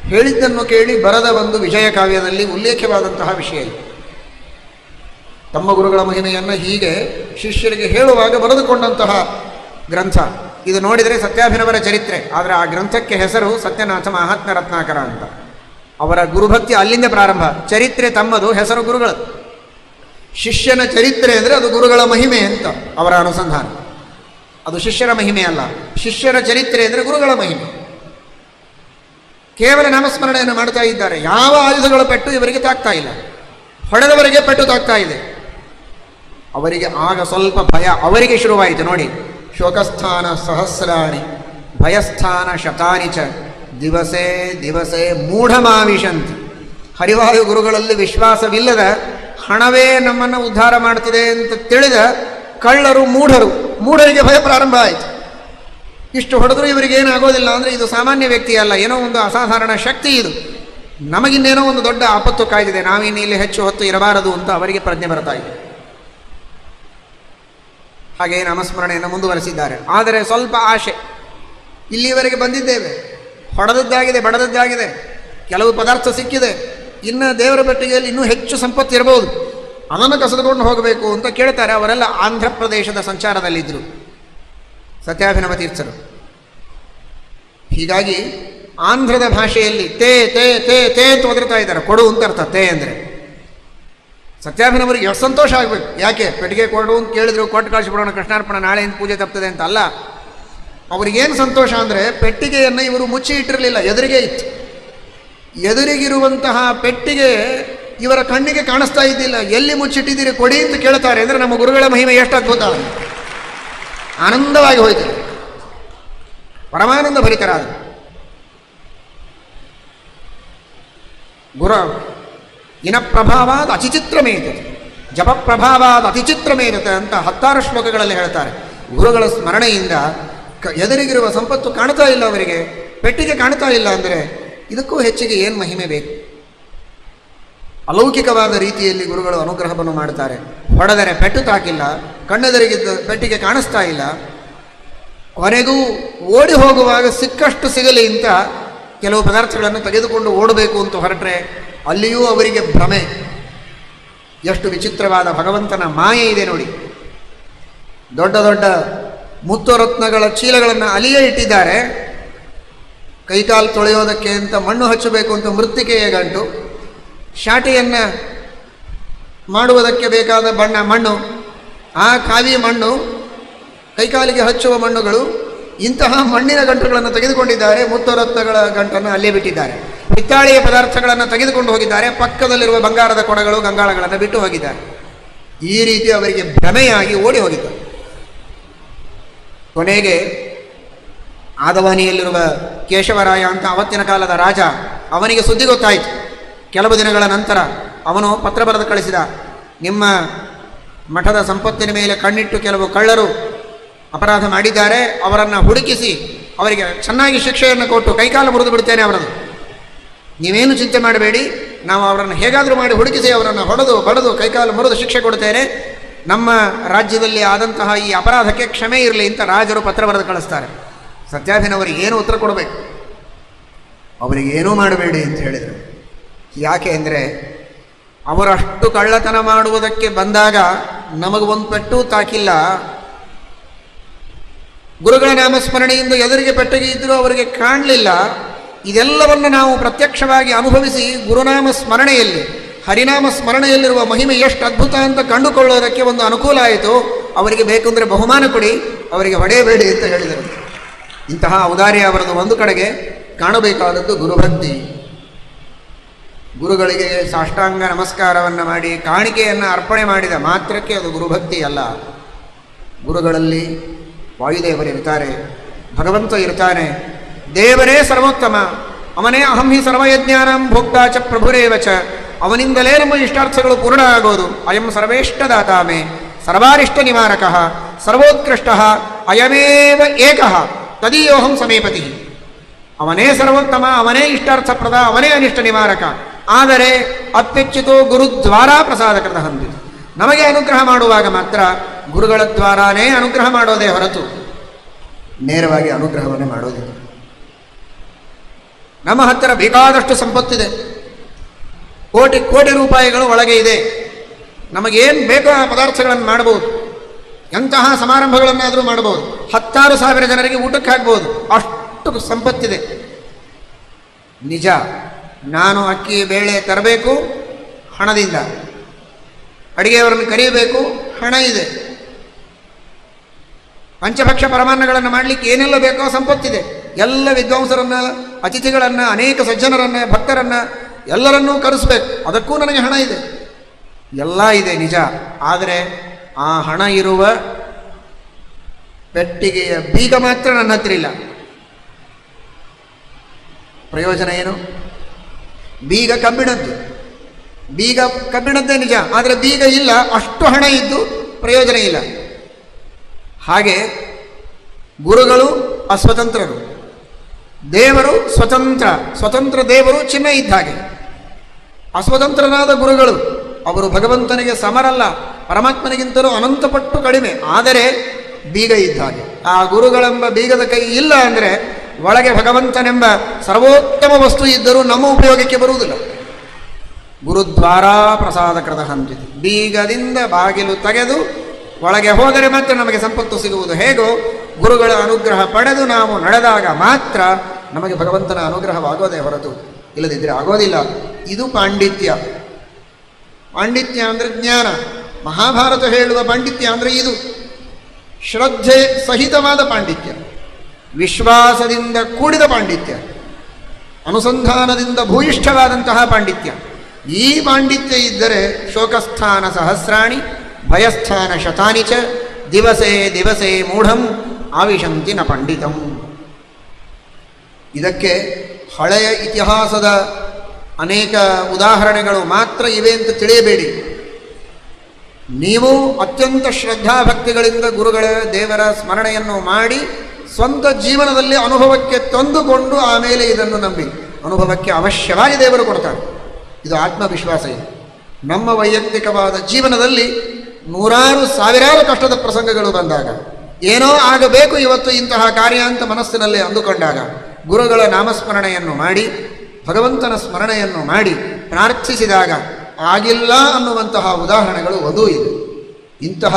Speaker 1: ಹೇಳಿದ್ದನ್ನು ಕೇಳಿ ಬರದ ಒಂದು ವಿಜಯ ಕಾವ್ಯದಲ್ಲಿ ಉಲ್ಲೇಖವಾದಂತಹ ವಿಷಯ ಇದೆ. ತಮ್ಮ ಗುರುಗಳ ಮಹಿಮೆಯನ್ನು ಹೀಗೆ ಶಿಷ್ಯರಿಗೆ ಹೇಳುವಾಗ ಬರೆದುಕೊಂಡಂತಹ ಗ್ರಂಥ. ಇದು ನೋಡಿದರೆ ಸತ್ಯಾಭಿನವರ ಚರಿತ್ರೆ. ಆದರೆ ಆ ಗ್ರಂಥಕ್ಕೆ ಹೆಸರು ಸತ್ಯನಾಥ ಮಹಾತ್ಮ ರತ್ನಾಕರ ಅಂತ. ಅವರ ಗುರುಭಕ್ತಿ ಅಲ್ಲಿಂದ ಪ್ರಾರಂಭ. ಚರಿತ್ರೆ ತಮ್ಮದು, ಹೆಸರು ಗುರುಗಳು. ಶಿಷ್ಯನ ಚರಿತ್ರೆ ಅಂದರೆ ಅದು ಗುರುಗಳ ಮಹಿಮೆ ಅಂತ ಅವರ ಅನುಸಂಧಾನ. ಅದು ಶಿಷ್ಯರ ಮಹಿಮೆ ಅಲ್ಲ. ಶಿಷ್ಯರ ಚರಿತ್ರೆ ಅಂದರೆ ಗುರುಗಳ ಮಹಿಮೆ. ಕೇವಲ ನಾಮಸ್ಮರಣೆಯನ್ನು ಮಾಡ್ತಾ ಇದ್ದಾರೆ. ಯಾವ ಆಯುಧಗಳ ಪೆಟ್ಟು ಇವರಿಗೆ ತಾಗ್ತಾ ಇಲ್ಲ. ಹೊಡೆದವರಿಗೆ ಪೆಟ್ಟು ತಾಗ್ತಾ ಇದೆ. ಅವರಿಗೆ ಆಗ ಸ್ವಲ್ಪ ಭಯ, ಅವರಿಗೆ ಶುರುವಾಯಿತು ನೋಡಿ. ಶೋಕಸ್ಥಾನ ಸಹಸ್ರಾಣಿ, ಭಯಸ್ಥಾನ ಶತಾನಿ ಚ, ದಿವಸೇ ದಿವಸೇ ಮೂಢಮಾವಿಶಂತಿ. ಹರಿವಾಯು ಗುರುಗಳಲ್ಲಿ ವಿಶ್ವಾಸವಿಲ್ಲದ ಹಣವೇ ನಮ್ಮನ್ನು ಉದ್ಧಾರ ಮಾಡ್ತದೆ ಅಂತ ತಿಳಿದ ಕಳ್ಳರು ಮೂಢರು. ಮೂಢರಿಗೆ ಭಯ ಪ್ರಾರಂಭ ಆಯಿತು. ಇಷ್ಟು ಹೊಡೆದರೂ ಇವರಿಗೆ ಏನಾಗೋದಿಲ್ಲ ಅಂದರೆ ಇದು ಸಾಮಾನ್ಯ ವ್ಯಕ್ತಿ ಅಲ್ಲ ಏನೋ ಒಂದು ಅಸಾಧಾರಣ ಶಕ್ತಿ ಇದು. ನಮಗಿನ್ನೇನೋ ಒಂದು ದೊಡ್ಡ ಆಪತ್ತು ಕಾಯ್ದಿದೆ, ನಾವಿನ್ನು ಇಲ್ಲಿ ಹೆಚ್ಚು ಹೊತ್ತು ಇರಬಾರದು ಅಂತ ಅವರಿಗೆ ಪ್ರಜ್ಞೆ ಬರ್ತಾ ಇದೆ. ಹಾಗೆ ನಾಮಸ್ಮರಣೆಯನ್ನು ಮುಂದುವರೆಸಿದ್ದಾರೆ. ಆದರೆ ಸ್ವಲ್ಪ ಆಶೆ. ಇಲ್ಲಿಯವರೆಗೆ ಬಂದಿದ್ದೇವೆ. ಹೊಡೆದದ್ದಾಗಿದೆ, ಬಡದದ್ದಾಗಿದೆ. ಕೆಲವು ಪದಾರ್ಥ ಸಿಕ್ಕಿದೆ. ಇನ್ನು ದೇವರ ಪೆಟ್ಟಿಗೆಯಲ್ಲಿ ಇನ್ನೂ ಹೆಚ್ಚು ಸಂಪತ್ತು ಇರಬಹುದು. ಅದನ್ನು ಕಸಿದುಕೊಂಡು ಹೋಗಬೇಕು ಅಂತ ಕೇಳ್ತಾರೆ. ಅವರೆಲ್ಲ ಆಂಧ್ರ ಪ್ರದೇಶದ ಸಂಚಾರದಲ್ಲಿದ್ದರು. ಸತ್ಯಾಭಿನವ ತೀರ್ಥರು. ಹೀಗಾಗಿ ಆಂಧ್ರದ ಭಾಷೆಯಲ್ಲಿ ತೇ ತೇ ತೇ ತೇ ಅಂತ ಒದರ್ತಾ ಇದ್ದಾರೆ. ಕೊಡು ಅಂತ ಅರ್ಥ. ತೇ ಅಂದರೆ. ಸತ್ಯಾಭಿನವರಿಗೆ ಎಷ್ಟು ಸಂತೋಷ ಆಗಬೇಕು? ಯಾಕೆ? ಪೆಟ್ಟಿಗೆ ಕೊಡು ಅಂತ ಕೇಳಿದ್ರು, ಕೊಟ್ಟು ಕಳಿಸಿಬಿಡೋಣ ಕೃಷ್ಣಾರ್ಪಣ ನಾಳೆಯಿಂದ ಪೂಜೆ ತಪ್ತದೆ ಅಂತ ಅಲ್ಲ. ಅವ್ರಿಗೇನು ಸಂತೋಷ ಅಂದರೆ ಪೆಟ್ಟಿಗೆಯನ್ನು ಇವರು ಮುಚ್ಚಿ ಇಟ್ಟಿರಲಿಲ್ಲ, ಎದುರಿಗೆ ಇತ್ತು. ಎದುರಿಗಿರುವಂತಹ ಪೆಟ್ಟಿಗೆ ಇವರ ಕಣ್ಣಿಗೆ ಕಾಣಿಸ್ತಾ ಇದ್ದಿಲ್ಲ. ಎಲ್ಲಿ ಮುಚ್ಚಿಟ್ಟಿದ್ದೀರಿ, ಕೊಡಿ ಅಂತ ಕೇಳ್ತಾರೆ. ಅಂದರೆ ನಮ್ಮ ಗುರುಗಳ ಮಹಿಮೆ ಎಷ್ಟು ಅದ್ಭುತ ಆನಂದವಾಗಿ ಹೋಯಿತು ಪರಮಾನಂದ ಭರಿತರಾದ ಗುರು ಇನ ಪ್ರಭಾವಾದ ಅತಿಚಿತ್ರಮೇತತೆ ಜಪ ಪ್ರಭಾವಾದ ಅತಿಚಿತ್ರಮೇತತೆ ಅಂತ ಹತ್ತಾರು ಶ್ಲೋಕಗಳಲ್ಲಿ ಹೇಳ್ತಾರೆ. ಗುರುಗಳ ಸ್ಮರಣೆಯಿಂದ ಕ ಎದುರಿಗಿರುವ ಸಂಪತ್ತು ಕಾಣ್ತಾ ಇಲ್ಲ ಅವರಿಗೆ, ಪೆಟ್ಟಿಗೆ ಕಾಣ್ತಾ ಇಲ್ಲ ಅಂದರೆ ಇದಕ್ಕೂ ಹೆಚ್ಚಿಗೆ ಏನು ಮಹಿಮೆ ಬೇಕು? ಅಲೌಕಿಕವಾದ ರೀತಿಯಲ್ಲಿ ಗುರುಗಳು ಅನುಗ್ರಹವನ್ನು ಮಾಡ್ತಾರೆ. ಹೊಡೆದರೆ ಪೆಟ್ಟು ತಾಕಿಲ್ಲ, ಕಣ್ಣೆದರಿಗಿದ್ದ ಪೆಟ್ಟಿಗೆ ಕಾಣಿಸ್ತಾ ಇಲ್ಲ. ಕೊನೆಗೂ ಓಡಿ ಹೋಗುವಾಗ ಸಿಕ್ಕಷ್ಟು ಸಿಗಲಿ ಅಂತ ಕೆಲವು ಪದಾರ್ಥಗಳನ್ನು ತೆಗೆದುಕೊಂಡು ಓಡಬೇಕು ಅಂತ ಹೊರಟ್ರೆ ಅಲ್ಲಿಯೂ ಅವರಿಗೆ ಭ್ರಮೆ. ಎಷ್ಟು ವಿಚಿತ್ರವಾದ ಭಗವಂತನ ಮಾಯೆ ಇದೆ ನೋಡಿ. ದೊಡ್ಡ ದೊಡ್ಡ ಮುತ್ತು ರತ್ನಗಳ ಚೀಲಗಳನ್ನು ಅಲ್ಲಿಯೇ ಇಟ್ಟಿದ್ದಾರೆ. ಕೈಕಾಲು ತೊಳೆಯೋದಕ್ಕೆ ಅಂತ ಮಣ್ಣು ಹಚ್ಚಬೇಕು ಅಂತ ಮೃತ್ತಿಕೆಯ ಗಂಟು ಶಾಟಿಯನ್ನು ಮಾಡುವುದಕ್ಕೆ ಬೇಕಾದ ಬಣ್ಣ ಮಣ್ಣು, ಆ ಕಾವಿ ಮಣ್ಣು, ಕೈಕಾಲಿಗೆ ಹಚ್ಚುವ ಮಣ್ಣುಗಳು ಇಂತಹ ಮಣ್ಣಿನ ಗಂಟುಗಳನ್ನು ತೆಗೆದುಕೊಂಡಿದ್ದಾರೆ. ಮುತ್ತರತ್ನಗಳ ಗಂಟನ್ನು ಅಲ್ಲೇ ಬಿಟ್ಟಿದ್ದಾರೆ. ಹಿತ್ತಾಳೆಯ ಪದಾರ್ಥಗಳನ್ನು ತೆಗೆದುಕೊಂಡು ಹೋಗಿದ್ದಾರೆ. ಪಕ್ಕದಲ್ಲಿರುವ ಬಂಗಾರದ ಕೊಡಗಳು ಗಂಗಾಳಗಳನ್ನು ಬಿಟ್ಟು ಹೋಗಿದ್ದಾರೆ. ಈ ರೀತಿ ಅವರಿಗೆ ಭ್ರಮೆಯಾಗಿ ಓಡಿ ಹೋಗಿದ್ದಾರೆ. ಕೊನೆಗೆ ಆದವಾನಿಯಲ್ಲಿರುವ ಕೇಶವರಾಯ ಅಂತ ಅವತ್ತಿನ ಕಾಲದ ರಾಜ ಅವನಿಗೆ ಸುದ್ದಿ ಗೊತ್ತಾಯಿತು. ಕೆಲವು ದಿನಗಳ ನಂತರ ಅವನು ಪತ್ರ ಬರೆದು ಕಳಿಸಿದ, ನಿಮ್ಮ ಮಠದ ಸಂಪತ್ತಿನ ಮೇಲೆ ಕಣ್ಣಿಟ್ಟು ಕೆಲವು ಕಳ್ಳರು ಅಪರಾಧ ಮಾಡಿದ್ದಾರೆ, ಅವರನ್ನು ಹುಡುಕಿಸಿ ಅವರಿಗೆ ಚೆನ್ನಾಗಿ ಶಿಕ್ಷೆಯನ್ನು ಕೊಟ್ಟು ಕೈಕಾಲು ಮುರಿದು ಬಿಡ್ತೇನೆ ಅವರನ್ನು. ನೀವೇನು ಚಿಂತೆ ಮಾಡಬೇಡಿ. ನಾವು ಅವರನ್ನು ಹೇಗಾದರೂ ಮಾಡಿ ಹುಡುಕಿಸಿ ಅವರನ್ನು ಹೊಡೆದು, ಬಡದು, ಕೈಕಾಲು ಮುರಿದು ಶಿಕ್ಷೆ ಕೊಡ್ತೇನೆ ನಮ್ಮ ರಾಜ್ಯದಲ್ಲಿ ಆದಂತಹ ಈ ಅಪರಾಧಕ್ಕೆ ಕ್ಷಮೆ ಇರಲಿ ಅಂತ ರಾಜರು ಪತ್ರ ಬರೆದು ಕಳಿಸ್ತಾರೆ. ಸತ್ಯಾಭಿನವರಿಗೆ ಏನು ಉತ್ತರ ಕೊಡಬೇಕು? ಅವರಿಗೆ ಏನೂ ಮಾಡಬೇಡಿ ಅಂತ ಹೇಳಿದರು. ಯಾಕೆ ಅಂದರೆ, ಅವರಷ್ಟು ಕಳ್ಳತನ ಮಾಡುವುದಕ್ಕೆ ಬಂದಾಗ ನಮಗೆ ಒಂದು ಪೆಟ್ಟು ತಾಕಿಲ್ಲ. ಗುರುಗಳ ನಾಮಸ್ಮರಣೆಯಿಂದ ಎದುರಿಗೆ ಪೆಟ್ಟಿಗೆ ಇದ್ದರೂ ಅವರಿಗೆ ಕಾಣಲಿಲ್ಲ. ಇದೆಲ್ಲವನ್ನು ನಾವು ಪ್ರತ್ಯಕ್ಷವಾಗಿ ಅನುಭವಿಸಿ ಗುರುನಾಮ ಸ್ಮರಣೆಯಲ್ಲಿ, ಹರಿನಾಮ ಸ್ಮರಣೆಯಲ್ಲಿರುವ ಮಹಿಮೆ ಎಷ್ಟು ಅದ್ಭುತ ಅಂತ ಕಂಡುಕೊಳ್ಳೋದಕ್ಕೆ ಒಂದು ಅನುಕೂಲ ಆಯಿತು. ಅವರಿಗೆ ಬೇಕೆಂದರೆ ಬಹುಮಾನ ಕೊಡಿ, ಅವರಿಗೆ ಹೊಡೆಯಬೇಡಿ ಅಂತ ಹೇಳಿದರು. ಇಂತಹ ಔದಾರ್ಯ ಅವರದು ಒಂದು ಕಡೆಗೆ ಕಾಣಬೇಕಾದದ್ದು ಗುರುಭಕ್ತಿ. ಗುರುಗಳಿಗೆ ಸಾಷ್ಟಾಂಗ ನಮಸ್ಕಾರವನ್ನು ಮಾಡಿ, ಕಾಣಿಕೆಯನ್ನು ಅರ್ಪಣೆ ಮಾಡಿದ ಮಾತ್ರಕ್ಕೆ ಅದು ಗುರುಭಕ್ತಿ ಅಲ್ಲ. ಗುರುಗಳಲ್ಲಿ ವಾಯುದೇವರಿರ್ತಾರೆ ಭಗವಂತ ಇರ್ತಾನೆ ದೇವರೇ ಸರ್ವೋತ್ತಮ, ಅವನೇ ಅಹಂ ಹಿ ಸರ್ವಯಜ್ಞಾನಂ ಭೋಕ್ತಾ ಚ ಪ್ರಭುರೇವ ಚ, ಅವನಿಂದಲೇ ನಮ್ಮ ಇಷ್ಟಾರ್ಥಗಳು ಪೂರ್ಣ ಆಗೋದು ಅಯಂ ಸರ್ವೇಷ್ಟದಾತಾಮೆ, ಸರ್ವಾರಿಷ್ಟ ನಿವಾರಕ, ಸರ್ವೋತ್ಕೃಷ್ಟ, ಅಯಮೇವ ಏಕಃ, ತದೀಯೋಹಂ ಸಮೇಪತಿ. ಅವನೇ ಸರ್ವೋತ್ತಮ, ಅವನೇ ಇಷ್ಟಾರ್ಥಪ್ರದ, ಅವನೇ ಅನಿಷ್ಟ ನಿವಾರಕ. ಆದರೆ ಅತ್ಯುಚ್ಚಿತೋ ಗುರುದ್ವಾರ ಪ್ರಸಾದಕೃತ ಹಂದಿ. ನಮಗೆ ಅನುಗ್ರಹ ಮಾಡುವಾಗ ಮಾತ್ರ ಗುರುಗಳ ದ್ವಾರಾನೇ ಅನುಗ್ರಹ ಮಾಡೋದೇ ಹೊರತು. ನೇರವಾಗಿ ಅನುಗ್ರಹವನ್ನೇ ಮಾಡೋದಿಲ್ಲ. ನಮ್ಮ ಹತ್ತಿರ ಬೇಕಾದಷ್ಟು ಸಂಪತ್ತಿದೆ. ಕೋಟಿ ಕೋಟಿ ರೂಪಾಯಿಗಳು ಒಳಗೆ ಇದೆ. ನಮಗೇನು ಬೇಕೋ ಆ ಪದಾರ್ಥಗಳನ್ನು ಮಾಡಬಹುದು. ಎಂತಹ ಸಮಾರಂಭಗಳನ್ನಾದರೂ ಮಾಡಬಹುದು. ಹತ್ತಾರು ಸಾವಿರ ಜನರಿಗೆ ಊಟಕ್ಕೆ ಹಾಕ್ಬೋದು ಅಷ್ಟು ಸಂಪತ್ತಿದೆ. ನಿಜ, ನಾನು ಅಕ್ಕಿ, ಬೇಳೆ ತರಬೇಕು, ಹಣದಿಂದ. ಅಡಿಗೆಯವರನ್ನು ಕರೆಯಬೇಕು ಹಣ ಇದೆ. ಪಂಚಭಕ್ಷ ಪರಮಾನ್ನಗಳನ್ನು ಮಾಡಲಿಕ್ಕೆ ಏನೆಲ್ಲ ಬೇಕೋ ಸಂಪತ್ತಿದೆ. ಎಲ್ಲ ವಿದ್ವಾಂಸರನ್ನ ಅತಿಥಿಗಳನ್ನು, ಅನೇಕ ಸಜ್ಜನರನ್ನು, ಭಕ್ತರನ್ನು ಎಲ್ಲರನ್ನೂ ಕರೆಸ್ಬೇಕು. ಅದಕ್ಕೂ ನನಗೆ ಹಣ ಇದೆ. ಎಲ್ಲ ಇದೆ ನಿಜ. ಆದರೆ ಆ ಹಣ ಇರುವ ಪೆಟ್ಟಿಗೆಯ ಬೀಗ ಮಾತ್ರ ನನ್ನ ಹತ್ರ ಇಲ್ಲ. ಪ್ರಯೋಜನ ಏನು? ಬೀಗ ಕಬ್ಬಿಣದ್ದು. ಬೀಗ ಕಬ್ಬಿಣದ್ದೇ ನಿಜ. ಆದರೆ ಬೀಗ ಇಲ್ಲ, ಅಷ್ಟು ಹಣ ಇದ್ದು ಪ್ರಯೋಜನ ಇಲ್ಲ. ಹಾಗೆ ಗುರುಗಳು ಅಸ್ವತಂತ್ರರು. ದೇವರು ಸ್ವತಂತ್ರ ಸ್ವತಂತ್ರ ದೇವರು ಚಿನ್ನ ಇದ್ದ ಹಾಗೆ. ಅಸ್ವತಂತ್ರನಾದ ಗುರುಗಳು, ಅವರು ಭಗವಂತನಿಗೆ ಸಮರಲ್ಲ, ಪರಮಾತ್ಮನಿಗಿಂತಲೂ ಅನಂತಪಟ್ಟು ಕಡಿಮೆ, ಆದರೆ ಬೀಗ ಇದ್ದ ಹಾಗೆ. ಆ ಗುರುಗಳೆಂಬ ಬೀಗದ ಕೈ ಇಲ್ಲ ಅಂದರೆ ಒಳಗೆ ಭಗವಂತನೆಂಬ ಸರ್ವೋತ್ತಮ ವಸ್ತು ಇದ್ದರೂ ನಮ್ಮ ಉಪಯೋಗಕ್ಕೆ ಬರುವುದಿಲ್ಲ. ಗುರುದ್ವಾರ ಪ್ರಸಾದಕೃತ ಹಂಚಿತು ಬೀಗದಿಂದ ಬಾಗಿಲು ತೆಗೆದು ಒಳಗೆ ಹೋದರೆ ಮಾತ್ರ ನಮಗೆ ಸಂಪತ್ತು ಸಿಗುವುದು. ಹೇಗೋ? ಗುರುಗಳ ಅನುಗ್ರಹ ಪಡೆದು ನಾವು ನಡೆದಾಗ ಮಾತ್ರ ನಮಗೆ ಭಗವಂತನ ಅನುಗ್ರಹವಾಗೋದೇ ಹೊರತು ಇಲ್ಲದಿದ್ದರೆ ಆಗೋದಿಲ್ಲ. ಇದು ಪಾಂಡಿತ್ಯ. ಪಾಂಡಿತ್ಯ ಅಂದರೆ ಜ್ಞಾನ. ಮಹಾಭಾರತ ಹೇಳುವ ಪಾಂಡಿತ್ಯ ಅಂದರೆ ಇದು. ಶ್ರದ್ಧೆ ಸಹಿತವಾದ ಪಾಂಡಿತ್ಯ. ವಿಶ್ವಾಸದಿಂದ ಕೂಡಿದ ಪಾಂಡಿತ್ಯ. ಅನುಸಂಧಾನದಿಂದ ಭೂಯಿಷ್ಠವಾದಂತಹ ಪಾಂಡಿತ್ಯ. ಈ ಪಾಂಡಿತ್ಯ ಇದ್ದರೆ ಶೋಕಸ್ಥಾನ ಸಹಸ್ರಾಣಿ ಭಯಸ್ಥಾನ ಶತಾನಿ ಚ, ದಿವಸೇ ದಿವಸೇ ಮೂಢಂ, ಆವಿಶಂತಿ ನ ಪಂಡಿತಂ. ಇದಕ್ಕೆ ಹಳೆಯ ಇತಿಹಾಸದ ಅನೇಕ ಉದಾಹರಣೆಗಳು ಮಾತ್ರ ಇವೆ ಅಂತ ತಿಳಿಯಬೇಡಿ. ನೀವು ಅತ್ಯಂತ ಶ್ರದ್ಧಾಭಕ್ತಿಗಳಿಂದ ಗುರುಗಳ ದೇವರ ಸ್ಮರಣೆಯನ್ನು ಮಾಡಿ ಸ್ವಂತ ಜೀವನದಲ್ಲಿ ಅನುಭವಕ್ಕೆ ತಂದುಕೊಂಡು ಆಮೇಲೆ ಇದನ್ನು ನಂಬಿ. ಅನುಭವಕ್ಕೆ ಅವಶ್ಯವಾಗಿ ದೇವರು ಕೊಡ್ತಾರೆ. ಇದು ಆತ್ಮವಿಶ್ವಾಸ ಇದೆ. ನಮ್ಮ ವೈಯಕ್ತಿಕವಾದ ಜೀವನದಲ್ಲಿ ನೂರಾರು ಸಾವಿರಾರು ಕಷ್ಟದ ಪ್ರಸಂಗಗಳು ಬಂದಾಗ, ಏನೋ ಆಗಬೇಕು ಇವತ್ತು ಇಂತಹ ಕಾರ್ಯ ಅಂತ ಮನಸ್ಸಿನಲ್ಲಿ ಅಂದುಕೊಂಡಾಗ, ಗುರುಗಳ ನಾಮಸ್ಮರಣೆಯನ್ನು ಮಾಡಿ, ಭಗವಂತನ ಸ್ಮರಣೆಯನ್ನು ಮಾಡಿ ಪ್ರಾರ್ಥಿಸಿದಾಗ, ಆಗಿಲ್ಲ ಅನ್ನುವಂತಹ ಉದಾಹರಣೆಗಳು ಒಂದು ಇದೆ. ಇಂತಹ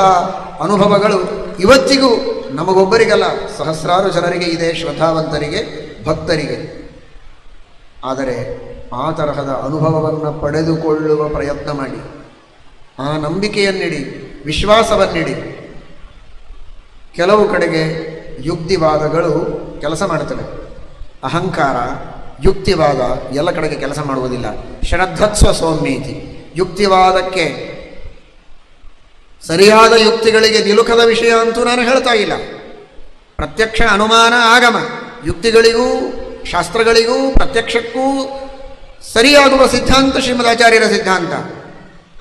Speaker 1: ಅನುಭವಗಳು ಇವತ್ತಿಗೂ ನಮಗೊಬ್ಬರಿಗಲ್ಲ, ಸಹಸ್ರಾರು ಜನರಿಗೆ ಇದೆ ಶ್ರದ್ಧಾವಂತರಿಗೆ, ಭಕ್ತರಿಗೆ. ಆದರೆ ಆ ತರಹದ ಅನುಭವವನ್ನು ಪಡೆದುಕೊಳ್ಳುವ ಪ್ರಯತ್ನ ಮಾಡಿ. ಆ ನಂಬಿಕೆಯನ್ನಿಡಿ, ವಿಶ್ವಾಸವನ್ನಿಡಿ. ಕೆಲವು ಕಡೆಗೆ ಯುಕ್ತಿವಾದಗಳು ಕೆಲಸ ಮಾಡುತ್ತವೆ. ಅಹಂಕಾರ, ಯುಕ್ತಿವಾದ ಎಲ್ಲ ಕಡೆಗೆ ಕೆಲಸ ಮಾಡುವುದಿಲ್ಲ. ಶ್ರದ್ಧತ್ವ ಸೌಮ್ಯೀತಿ. ಯುಕ್ತಿವಾದಕ್ಕೆ ಸರಿಯಾದ ಯುಕ್ತಿಗಳಿಗೆ ನಿಲುಕದ ವಿಷಯ ಅಂತೂ ನಾನು ಹೇಳ್ತಾ ಇಲ್ಲ. ಪ್ರತ್ಯಕ್ಷ ಅನುಮಾನ, ಆಗಮ. ಯುಕ್ತಿಗಳಿಗೂ, ಶಾಸ್ತ್ರಗಳಿಗೂ, ಪ್ರತ್ಯಕ್ಷಕ್ಕೂ ಸರಿಯಾಗುವ ಸಿದ್ಧಾಂತ ಶ್ರೀಮದಾಚಾರ್ಯರ ಸಿದ್ಧಾಂತ.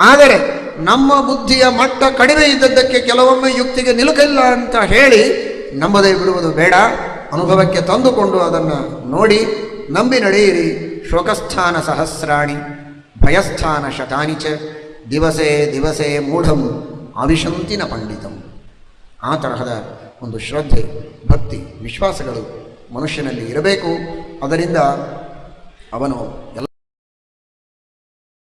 Speaker 1: ಆದರೆ ನಮ್ಮ ಬುದ್ಧಿಯ ಮಟ್ಟ ಕಡಿಮೆ ಇದ್ದದ್ದಕ್ಕೆ ಕೆಲವೊಮ್ಮೆ ಯುಕ್ತಿಗೆ ನಿಲುಕಿಲ್ಲ ಅಂತ ಹೇಳಿ ನಂಬದೇ ಬಿಡುವುದು ಬೇಡ. ಅನುಭವಕ್ಕೆ ತಂದುಕೊಂಡು ಅದನ್ನು ನೋಡಿ ನಂಬಿ ನಡೆಯಿರಿ. ಶೋಕಸ್ಥಾನ ಸಹಸ್ರಾಣಿ, ಭಯಸ್ಥಾನ ಶತಾನಿಚ ದಿವಸೇ ದಿವಸೇ ಮೂಢಂ ಆವಿಶಂತಿನ ಪಂಡಿತಂ. ಆ ತರಹದ ಒಂದು ಶ್ರದ್ಧೆ, ಭಕ್ತಿ, ವಿಶ್ವಾಸಗಳು ಮನುಷ್ಯನಲ್ಲಿ ಇರಬೇಕು. ಅದರಿಂದ ಅವನು ಎಲ್ಲ